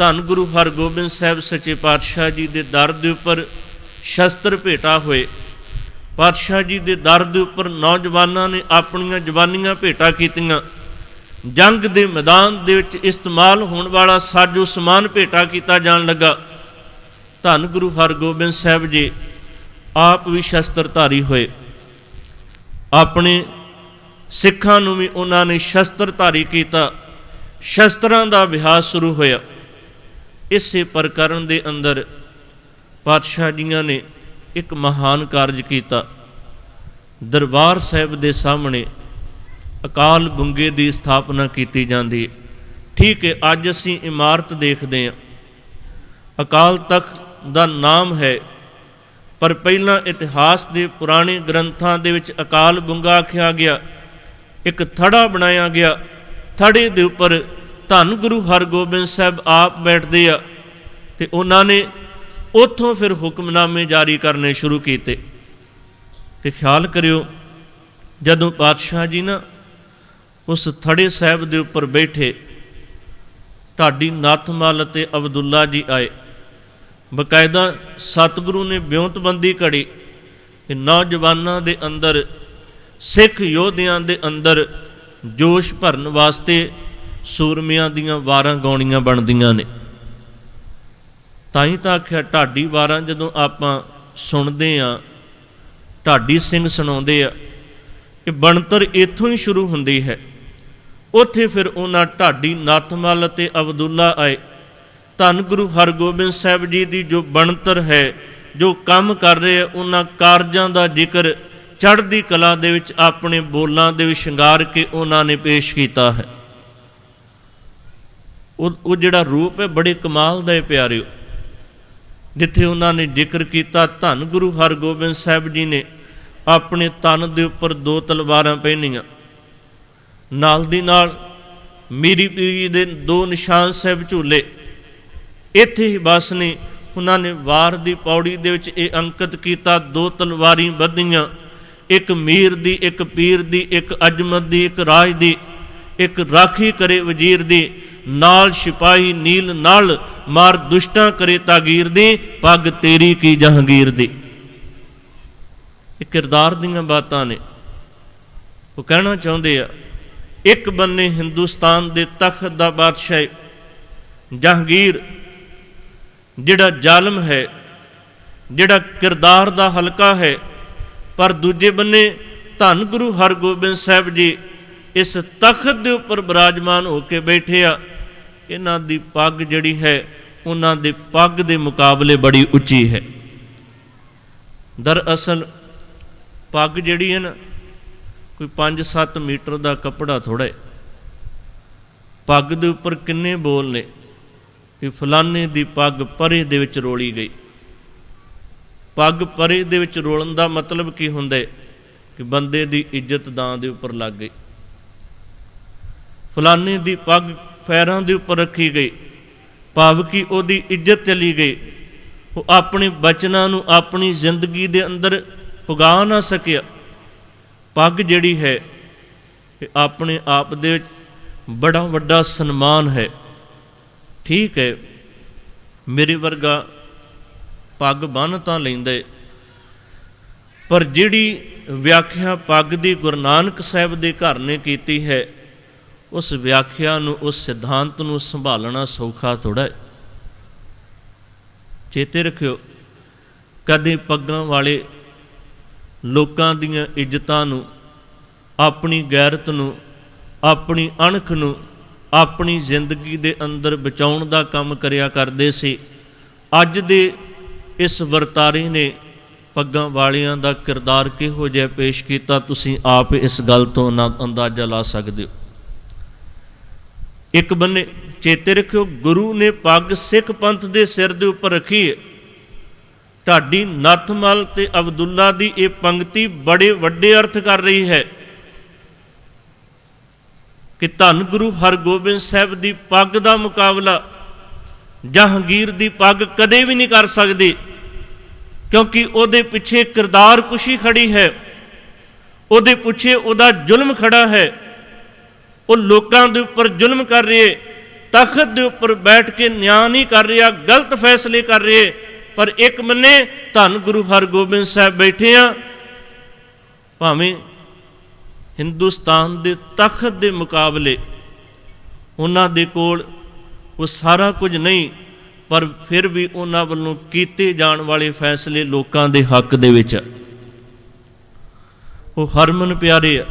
ਧੰਨ ਗੁਰੂ ਹਰਗੋਬਿੰਦ ਸਾਹਿਬ ਸੱਚੇ ਪਾਤਸ਼ਾਹ ਜੀ ਦੇ ਦਰ ਦੇ ਉੱਪਰ ਸ਼ਸਤਰ ਭੇਟਾ ਹੋਏ। ਪਾਤਸ਼ਾਹ ਜੀ ਦੇ ਦਰ ਦੇ ਉੱਪਰ ਨੌਜਵਾਨਾਂ ਨੇ ਆਪਣੀਆਂ ਜਵਾਨੀਆਂ ਭੇਟਾ ਕੀਤੀਆਂ। ਜੰਗ ਦੇ ਮੈਦਾਨ ਦੇ ਵਿੱਚ ਇਸਤੇਮਾਲ ਹੋਣ ਵਾਲਾ ਸਾਜੋ ਸਮਾਨ ਭੇਟਾ ਕੀਤਾ ਜਾਣ ਲੱਗਾ। ਧੰਨ ਗੁਰੂ ਹਰਗੋਬਿੰਦ ਸਾਹਿਬ ਜੀ, ਆਪ ਵੀ ਸ਼ਸਤਰਧਾਰੀ ਹੋਏ। ਆਪਣੇ ਸਿੱਖਾਂ ਨੂੰ ਵੀ ਉਹਨਾਂ ਨੇ ਸ਼ਸਤਰਧਾਰੀ ਕੀਤਾ। ਸ਼ਸਤਰਾਂ ਦਾ ਅਭਿਆਸ ਸ਼ੁਰੂ ਹੋਇਆ। ਇਸੇ ਪ੍ਰਕਰਨ ਦੇ ਅੰਦਰ ਪਾਤਸ਼ਾਹ ਜੀਆਂ ਨੇ ਇੱਕ ਮਹਾਨ ਕਾਰਜ ਕੀਤਾ। ਦਰਬਾਰ ਸਾਹਿਬ ਦੇ ਸਾਹਮਣੇ ਅਕਾਲ ਬੁੰਗੇ ਦੀ ਸਥਾਪਨਾ ਕੀਤੀ ਜਾਂਦੀ ਹੈ। ਠੀਕ ਹੈ, ਅੱਜ ਅਸੀਂ ਇਮਾਰਤ ਦੇਖਦੇ ਹਾਂ। ਅਕਾਲ ਤਖਤ ਦਾ ਨਾਮ ਹੈ, ਪਰ ਪਹਿਲਾਂ ਇਤਿਹਾਸ ਦੇ ਪੁਰਾਣੇ ਗ੍ਰੰਥਾਂ ਦੇ ਵਿੱਚ ਅਕਾਲ ਬੁੰਗਾ ਆਖਿਆ ਗਿਆ। ਇੱਕ ਥੜਾ ਬਣਾਇਆ ਗਿਆ। ਥੜੇ ਦੇ ਉੱਪਰ ਧੰਨ ਗੁਰੂ ਹਰਗੋਬਿੰਦ ਸਾਹਿਬ ਆਪ ਬੈਠਦੇ ਆ ਤੇ ਉਹਨਾਂ ਨੇ ਉੱਥੋਂ ਫਿਰ ਹੁਕਮਨਾਮੇ ਜਾਰੀ ਕਰਨੇ ਸ਼ੁਰੂ ਕੀਤੇ। ਤੇ ਖਿਆਲ ਕਰਿਓ, ਜਦੋਂ ਪਾਤਸ਼ਾਹ ਜੀ ਨਾ ਉਸ ਥੜੇ ਸਾਹਿਬ ਦੇ ਉੱਪਰ ਬੈਠੇ ਢਾਡੀ ਨਾਥਮਲ ਅਤੇ ਅਬਦੁੱਲਾ ਜੀ ਆਏ। ਬਕਾਇਦਾ ਸਤਿਗੁਰੂ ਨੇ ਬਿਉਂਤਬੰਦੀ ਘੜੀ ਕਿ ਨੌਜਵਾਨਾਂ ਦੇ ਅੰਦਰ, ਸਿੱਖ ਯੋਧਿਆਂ ਦੇ ਅੰਦਰ ਜੋਸ਼ ਭਰਨ ਵਾਸਤੇ ਸੂਰਮਿਆਂ ਦੀਆਂ ਵਾਰਾਂ ਗਾਉਣੀਆਂ ਬਣਦੀਆਂ ਨੇ। ਤਾਂ ਹੀ ਤਾਂ ਆਖਿਆ, ਢਾਡੀ ਵਾਰਾਂ ਜਦੋਂ ਆਪਾਂ ਸੁਣਦੇ ਆ, ਢਾਡੀ ਸਿੰਘ ਸੁਣਾਉਂਦੇ ਆ ਕਿ ਬਣਤਰ ਇੱਥੋਂ ਹੀ ਸ਼ੁਰੂ ਹੁੰਦੀ ਹੈ। ਉੱਥੇ ਫਿਰ ਉਹਨਾਂ ਢਾਡੀ ਨਾਥਮਲ ਅਤੇ ਅਬਦੁੱਲਾ ਆਏ। ਧੰਨ ਗੁਰੂ ਹਰਗੋਬਿੰਦ ਸਾਹਿਬ ਜੀ ਦੀ ਜੋ ਬਣਤਰ ਹੈ, ਜੋ ਕੰਮ ਕਰ ਰਹੇ ਆ, ਉਹਨਾਂ ਕਾਰਜਾਂ ਦਾ ਜ਼ਿਕਰ ਚੜ੍ਹਦੀ ਕਲਾ ਦੇ ਵਿੱਚ ਆਪਣੇ ਬੋਲਾਂ ਦੇ ਵਿੱਚ ਸ਼ਿੰਗਾਰ ਕੇ ਉਹਨਾਂ ਨੇ ਪੇਸ਼ ਕੀਤਾ ਹੈ। ਉਹ ਉਹ ਜਿਹੜਾ ਰੂਪ ਹੈ, ਬੜੇ ਕਮਾਲ ਦਾ ਹੈ ਪਿਆਰਿਓ। ਜਿੱਥੇ ਉਹਨਾਂ ਨੇ ਜ਼ਿਕਰ ਕੀਤਾ, ਧੰਨ ਗੁਰੂ ਹਰਗੋਬਿੰਦ ਸਾਹਿਬ ਜੀ ਨੇ ਆਪਣੇ ਤਨ ਦੇ ਉੱਪਰ ਦੋ ਤਲਵਾਰਾਂ ਪਹਿਨੀਆਂ। ਨਾਲ ਦੀ ਨਾਲ ਮੀਰੀ ਪੀਰੀ ਦੇ ਦੋ ਨਿਸ਼ਾਨ ਸਾਹਿਬ ਝੂਲੇ। ਇੱਥੇ ਹੀ ਬਸ ਨੇ ਉਹਨਾਂ ਨੇ ਵਾਰ ਦੀ ਪੌੜੀ ਦੇ ਵਿੱਚ ਇਹ ਅੰਕਿਤ ਕੀਤਾ, ਦੋ ਤਲਵਾਰੀ ਬੱਧੀਆਂ ਇੱਕ ਮੀਰ ਦੀ, ਇੱਕ ਪੀਰ ਦੀ, ਇੱਕ ਅਜਮਤ ਦੀ, ਇੱਕ ਰਾਜ ਦੀ, ਇੱਕ ਰਾਖੀ ਕਰੇ ਵਜ਼ੀਰ ਦੀ। ਨਾਲ ਸਿਪਾਹੀ ਨੀਲ ਨਾਲ ਮਾਰ ਦੁਸ਼ਟਾਂ ਕਰੇ ਤਾਗੀਰ ਦੀ, ਪੱਗ ਤੇਰੀ ਕੀ ਜਹਾਂਗੀਰ ਦੀ। ਇਹ ਕਿਰਦਾਰ ਦੀਆਂ ਬਾਤਾਂ ਨੇ। ਉਹ ਕਹਿਣਾ ਚਾਹੁੰਦੇ ਆ, ਇੱਕ ਬੰਨੇ ਹਿੰਦੁਸਤਾਨ ਦੇ ਤਖਤ ਦਾ ਬਾਦਸ਼ਾਹ ਜਹਾਂਗੀਰ, ਜਿਹੜਾ ਜ਼ਾਲਮ ਹੈ, ਜਿਹੜਾ ਕਿਰਦਾਰ ਦਾ ਹਲਕਾ ਹੈ, ਪਰ ਦੂਜੇ ਬੰਨੇ ਧੰਨ ਗੁਰੂ ਹਰਗੋਬਿੰਦ ਸਾਹਿਬ ਜੀ ਇਸ ਤਖਤ ਦੇ ਉੱਪਰ ਬਿਰਾਜਮਾਨ ਹੋ ਕੇ ਬੈਠੇ ਆ। ਇਹਨਾਂ ਦੀ ਪੱਗ ਜਿਹੜੀ ਹੈ, ਉਹਨਾਂ ਦੇ ਪੱਗ ਦੇ ਮੁਕਾਬਲੇ ਬੜੀ ਉੱਚੀ ਹੈ। ਦਰਅਸਲ ਪੱਗ ਜਿਹੜੀ ਹੈ ਨਾ, ਕੋਈ 5-7 ਮੀਟਰ ਦਾ ਕੱਪੜਾ ਥੋੜਾ ਹੈ। ਪੱਗ ਦੇ ਉੱਪਰ ਕਿੰਨੇ ਬੋਲ ਨੇ ਕਿ ਫਲਾਨੇ ਦੀ ਪੱਗ ਪਰੇ ਦੇ ਵਿੱਚ ਰੋਲੀ ਗਈ। ਪੱਗ ਪਰੇ ਦੇ ਵਿੱਚ ਰੋਲਣ ਦਾ ਮਤਲਬ ਕੀ ਹੁੰਦਾ ਹੈ ਕਿ ਬੰਦੇ ਦੀ ਇੱਜ਼ਤ ਦਾਂ ਦੇ ਉੱਪਰ ਲੱਗ ਗਈ। ਫਲਾਨੇ ਦੀ ਪੱਗ ਪੈਰਾਂ ਦੇ ਉੱਪਰ ਰੱਖੀ ਗਈ ਭਾਵ ਕਿ ਉਹਦੀ ਇੱਜ਼ਤ ਚਲੀ ਗਈ। ਉਹ ਆਪਣੇ ਬਚਨਾਂ ਨੂੰ ਆਪਣੀ ਜ਼ਿੰਦਗੀ ਦੇ ਅੰਦਰ ਪੁਗਾ ਨਾ ਸਕਿਆ। ਪੱਗ ਜਿਹੜੀ ਹੈ ਇਹ ਆਪਣੇ ਆਪ ਦੇ ਵਿੱਚ ਬੜਾ ਵੱਡਾ ਸਨਮਾਨ ਹੈ। ਠੀਕ ਹੈ ਮੇਰੇ ਵਰਗਾ ਪੱਗ ਬੰਨ ਤਾਂ ਲੈਂਦਾ ਏ, ਪਰ ਜਿਹੜੀ ਵਿਆਖਿਆ ਪੱਗ ਦੀ ਗੁਰੂ ਨਾਨਕ ਸਾਹਿਬ ਦੇ ਘਰ ਨੇ ਕੀਤੀ ਹੈ ਉਸ ਵਿਆਖਿਆ ਨੂੰ, ਉਸ ਸਿਧਾਂਤ ਨੂੰ ਸੰਭਾਲਣਾ ਸੌਖਾ ਥੋੜਾ ਹੈ। ਚੇਤੇ ਰੱਖਿਓ, ਕਦੇ ਪੱਗਾਂ ਵਾਲੇ ਲੋਕਾਂ ਦੀਆਂ ਇੱਜ਼ਤਾਂ ਨੂੰ, ਆਪਣੀ ਗੈਰਤ ਨੂੰ, ਆਪਣੀ ਅਣਖ ਨੂੰ, ਆਪਣੀ ਜ਼ਿੰਦਗੀ ਦੇ ਅੰਦਰ ਬਚਾਉਣ ਦਾ ਕੰਮ ਕਰਿਆ ਕਰਦੇ ਸੀ। ਅੱਜ ਦੇ ਇਸ ਵਰਤਾਰੇ ਨੇ ਪੱਗਾਂ ਵਾਲਿਆਂ ਦਾ ਕਿਰਦਾਰ ਕਿਹੋ ਜਿਹਾ ਪੇਸ਼ ਕੀਤਾ, ਤੁਸੀਂ ਆਪ ਇਸ ਗੱਲ ਤੋਂ ਨਾ ਅੰਦਾਜ਼ਾ ਲਾ ਸਕਦੇ ਹੋ। ਇੱਕ ਬੰਨੇ ਚੇਤੇ ਰੱਖਿਓ, ਗੁਰੂ ਨੇ ਪੱਗ ਸਿੱਖ ਪੰਥ ਦੇ ਸਿਰ ਦੇ ਉੱਪਰ ਰੱਖੀ ਹੈ ਢਾਡੀ ਨੱਥਮਲ ਤੇ ਅਬਦੁੱਲਾ ਦੀ ਇਹ ਪੰਕਤੀ ਬੜੇ ਵੱਡੇ ਅਰਥ ਕਰ ਰਹੀ ਹੈ ਕਿ ਧੰਨ ਗੁਰੂ ਹਰਗੋਬਿੰਦ ਸਾਹਿਬ ਦੀ ਪੱਗ ਦਾ ਮੁਕਾਬਲਾ ਜਹਾਂਗੀਰ ਦੀ ਪੱਗ ਕਦੇ ਵੀ ਨਹੀਂ ਕਰ ਸਕਦੀ, ਕਿਉਂਕਿ ਉਹਦੇ ਪਿੱਛੇ ਕਿਰਦਾਰ ਕੁਸ਼ੀ ਖੜੀ ਹੈ, ਉਹਦੇ ਪਿੱਛੇ ਉਹਦਾ ਜ਼ੁਲਮ ਖੜਾ ਹੈ। ਉਹ ਲੋਕਾਂ ਦੇ ਉੱਪਰ ਜ਼ੁਲਮ ਕਰ ਰਹੀ ਤਖਤ ਦੇ ਉੱਪਰ ਬੈਠ ਕੇ ਨਿਆਂ ਨਹੀਂ ਕਰ ਰਿਹਾ, ਗਲਤ ਫੈਸਲੇ ਕਰ ਰਹੇ ਪਰ ਇੱਕ ਮੰਨੇ, ਧੰਨ ਗੁਰੂ ਹਰਗੋਬਿੰਦ ਸਾਹਿਬ ਬੈਠੇ ਆ। ਭਾਵੇਂ ਹਿੰਦੁਸਤਾਨ ਦੇ ਤਖਤ ਦੇ ਮੁਕਾਬਲੇ ਉਹਨਾਂ ਦੇ ਕੋਲ ਉਹ ਸਾਰਾ ਕੁਝ ਨਹੀਂ, ਪਰ ਫਿਰ ਵੀ ਉਹਨਾਂ ਵੱਲੋਂ ਕੀਤੇ ਜਾਣ ਵਾਲੇ ਫੈਸਲੇ ਲੋਕਾਂ ਦੇ ਹੱਕ ਦੇ ਵਿੱਚ ਉਹ ਹਰਮਨ ਪਿਆਰੇ ਆ।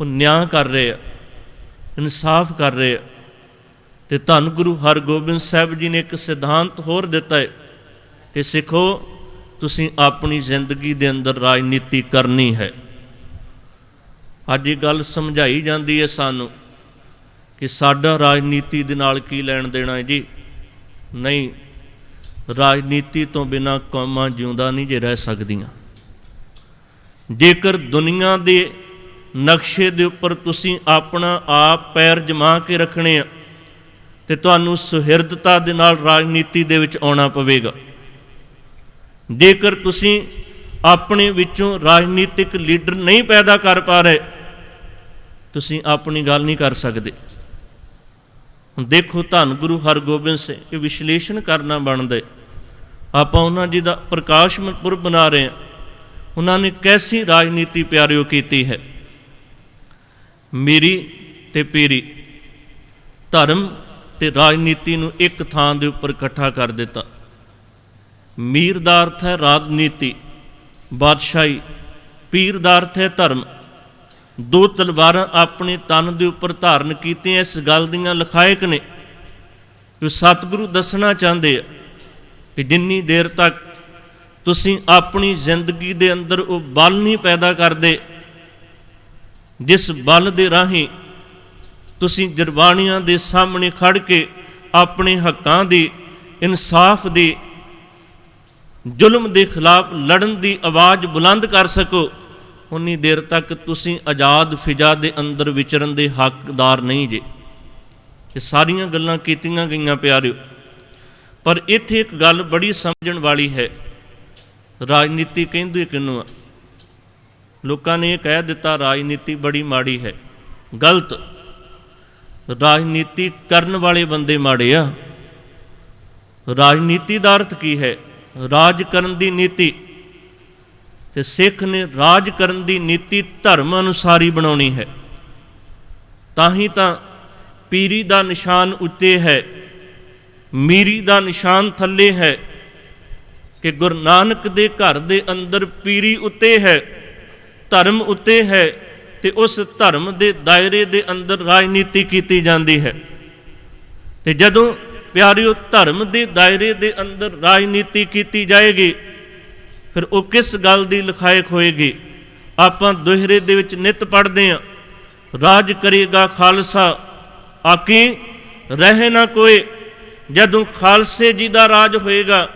ਉਹ ਨਿਆਂ ਕਰ ਰਹੇ ਆ, ਇਨਸਾਫ ਕਰ ਰਹੇ ਆ। ਤੇ ਧੰਨ ਗੁਰੂ ਹਰਗੋਬਿੰਦ ਸਾਹਿਬ ਜੀ ਨੇ ਇੱਕ ਸਿਧਾਂਤ ਹੋਰ ਦਿੱਤਾ ਹੈ ਕਿ ਸਿੱਖੋ, ਤੁਸੀਂ ਆਪਣੀ ਜ਼ਿੰਦਗੀ ਦੇ ਅੰਦਰ ਰਾਜਨੀਤੀ ਕਰਨੀ ਹੈ। ਅੱਜ ਇਹ ਗੱਲ ਸਮਝਾਈ ਜਾਂਦੀ ਹੈ ਸਾਨੂੰ ਕਿ ਸਾਡਾ ਰਾਜਨੀਤੀ ਦੇ ਨਾਲ ਕੀ ਲੈਣ ਦੇਣਾ ਹੈ ਜੀ? ਨਹੀਂ, ਰਾਜਨੀਤੀ ਤੋਂ ਬਿਨਾ ਕੌਮਾਂ ਜਿਉਂਦਾ ਨਹੀਂ ਜੇ ਰਹਿ ਸਕਦੀਆਂ। ਜੇਕਰ ਦੁਨੀਆ ਦੇ ਨਕਸ਼ੇ ਦੇ ਉੱਪਰ ਤੁਸੀਂ ਆਪਣਾ ਆਪ ਪੈਰ ਜਮਾ ਕੇ ਰੱਖਣੇ ਆ ਤੇ ਤੁਹਾਨੂੰ ਸੁਹਿਰਦਤਾ ਦੇ ਨਾਲ ਰਾਜਨੀਤੀ ਦੇ ਵਿੱਚ ਆਉਣਾ ਪਵੇਗਾ। ਜੇਕਰ ਤੁਸੀਂ ਆਪਣੇ ਵਿੱਚੋਂ ਰਾਜਨੀਤਿਕ ਲੀਡਰ ਨਹੀਂ ਪੈਦਾ ਕਰ ਪਾ ਰਹੇ, ਤੁਸੀਂ ਆਪਣੀ ਗੱਲ ਨਹੀਂ ਕਰ ਸਕਦੇ। ਹੁਣ ਦੇਖੋ ਧੰਨ ਗੁਰੂ ਹਰਗੋਬਿੰਦ ਸਿੰਘ, ਇਹ ਵਿਸ਼ਲੇਸ਼ਣ ਕਰਨਾ ਬਣਦਾ ਆਪਾਂ ਉਹਨਾਂ ਜੀ ਦਾ ਪ੍ਰਕਾਸ਼ ਪੁਰਬ ਬਣਾ ਰਹੇ ਹਾਂ, ਉਹਨਾਂ ਨੇ ਕੈਸੀ ਰਾਜਨੀਤੀ ਪਿਆਰਿਓ ਕੀਤੀ ਹੈ? ਮੇਰੀ ਤੇ ਪੀਰੀ। ਧਰਮ ਤੇ ਰਾਜਨੀਤੀ ਨੂੰ ਇੱਕ ਥਾਂ ਦੇ ਉੱਪਰ ਇਕੱਠਾ ਕਰ ਦਿੱਤਾ। ਮੀਰ ਦਾ ਅਰਥ ਹੈ ਰਾਜਨੀਤੀ, ਬਾਦਸ਼ਾਹੀ ਪੀਰ ਦਾ ਅਰਥ ਹੈ ਧਰਮ। ਦੋ ਤਲਵਾਰਾਂ ਆਪਣੇ ਤਨ ਦੇ ਉੱਪਰ ਧਾਰਨ ਕੀਤੀਆਂ ਇਸ ਗੱਲ ਦੀਆਂ ਲਖਾਇਕ ਨੇ ਕਿ ਸਤਿਗੁਰੂ ਦੱਸਣਾ ਚਾਹੁੰਦੇ ਆ ਕਿ ਜਿੰਨੀ ਦੇਰ ਤੱਕ ਤੁਸੀਂ ਆਪਣੀ ਜ਼ਿੰਦਗੀ ਦੇ ਅੰਦਰ ਉਹ ਬਲ ਨਹੀਂ ਪੈਦਾ ਕਰਦੇ ਜਿਸ ਬਲ ਦੇ ਰਾਹੀਂ ਤੁਸੀਂ ਜਰਵਾਣੀਆਂ ਦੇ ਸਾਹਮਣੇ ਖੜ ਕੇ ਆਪਣੇ ਹੱਕਾਂ ਦੀ, ਇਨਸਾਫ ਦੀ, ਜ਼ੁਲਮ ਦੇ ਖਿਲਾਫ ਲੜਨ ਦੀ ਆਵਾਜ਼ ਬੁਲੰਦ ਕਰ ਸਕੋ, ਉਨੀ ਦੇਰ ਤੱਕ ਤੁਸੀਂ ਆਜ਼ਾਦ ਫਿਜ਼ਾ ਦੇ ਅੰਦਰ ਵਿਚਰਨ ਦੇ ਹੱਕਦਾਰ ਨਹੀਂ ਜੇ। ਇਹ ਸਾਰੀਆਂ ਗੱਲਾਂ ਕੀਤੀਆਂ ਗਈਆਂ ਪਿਆਰਿਓ, ਪਰ ਇੱਥੇ ਇੱਕ ਗੱਲ ਬੜੀ ਸਮਝਣ ਵਾਲੀ ਹੈ। ਰਾਜਨੀਤੀ ਕਹਿੰਦੇ ਕਿਨੂੰ ਆ? ਲੋਕਾਂ ਨੇ ਇਹ ਕਹਿ ਦਿੱਤਾ, ਰਾਜਨੀਤੀ ਬੜੀ ਮਾੜੀ ਹੈ। ਗਲਤ। ਰਾਜਨੀਤੀ ਕਰਨ ਵਾਲੇ ਬੰਦੇ ਮਾੜੇ ਆ। ਰਾਜਨੀਤੀ ਦਾ ਅਰਥ ਕੀ ਹੈ? ਰਾਜ ਕਰਨ ਦੀ ਨੀਤੀ। ਤੇ ਸਿੱਖ ਨੇ ਰਾਜ ਕਰਨ ਦੀ ਨੀਤੀ ਧਰਮ ਅਨੁਸਾਰੀ ਬਣਾਉਣੀ ਹੈ। ਤਾਂ ਹੀ ਤਾਂ ਪੀਰੀ ਦਾ ਨਿਸ਼ਾਨ ਉੱਤੇ ਹੈ, ਮੀਰੀ ਦਾ ਨਿਸ਼ਾਨ ਥੱਲੇ ਹੈ ਕਿ ਗੁਰੂ ਨਾਨਕ ਦੇ ਘਰ ਦੇ ਅੰਦਰ ਪੀਰੀ ਉੱਤੇ ਹੈ। ਧਰਮ ਉੱਤੇ ਹੈ ਤੇ ਉਸ ਧਰਮ ਦੇ ਦਾਇਰੇ ਦੇ ਅੰਦਰ ਰਾਜਨੀਤੀ ਕੀਤੀ ਜਾਂਦੀ ਹੈ। ਤੇ ਜਦੋਂ ਪਿਆਰਿਓ ਧਰਮ ਦੇ ਦਾਇਰੇ ਦੇ ਅੰਦਰ ਰਾਜਨੀਤੀ ਕੀਤੀ ਜਾਏਗੀ, ਫਿਰ ਉਹ ਕਿਸ ਗੱਲ ਦੀ ਲਖਾਇਕ ਹੋਏਗੀ? ਆਪਾਂ ਦੋਹਰੇ ਦੇ ਵਿੱਚ ਨਿਤ ਪੜ੍ਹਦੇ ਹਾਂ, ਰਾਜ ਕਰੇਗਾ ਖਾਲਸਾ। ਆਕੀ, ਰਹੇ ਨਾ ਕੋਈ, ਜਦੋਂ ਖਾਲਸੇ ਜੀ ਦਾ ਰਾਜ ਹੋਏਗਾ,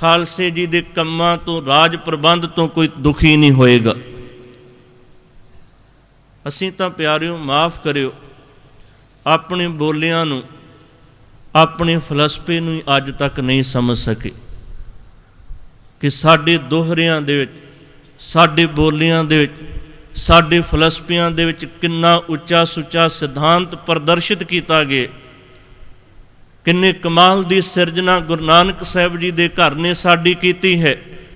ਖਾਲਸੇ ਜੀ ਦੇ ਕੰਮਾਂ ਤੋਂ, ਰਾਜ ਪ੍ਰਬੰਧ ਤੋਂ ਕੋਈ ਦੁਖੀ ਨਹੀਂ ਹੋਏਗਾ। ਅਸੀਂ ਤਾਂ ਪਿਆਰਿਓ, ਮਾਫ ਕਰਿਓ। ਆਪਣੇ ਬੋਲਿਆਂ ਨੂੰ, ਆਪਣੇ ਫਲਸਫੇ ਨੂੰ ਅੱਜ ਤੱਕ ਨਹੀਂ ਸਮਝ ਸਕੇ। ਕਿ ਸਾਡੇ ਦੋਹਰਿਆਂ ਦੇ ਵਿੱਚ, ਸਾਡੇ ਬੋਲਿਆਂ ਦੇ ਵਿੱਚ, ਸਾਡੇ ਫਲਸਫਿਆਂ ਦੇ ਵਿੱਚ ਕਿੰਨਾ ਉੱਚਾ ਸੁੱਚਾ ਸਿਧਾਂਤ ਪ੍ਰਦਰਸ਼ਿਤ ਕੀਤਾ ਗਿਆ। ਕਿੰਨੇ ਕਮਾਲ ਦੀ ਸਿਰਜਣਾ ਗੁਰੂ ਨਾਨਕ ਸਾਹਿਬ ਜੀ ਦੇ ਘਰ ਨੇ ਸਾਡੀ ਕੀਤੀ ਹੈ।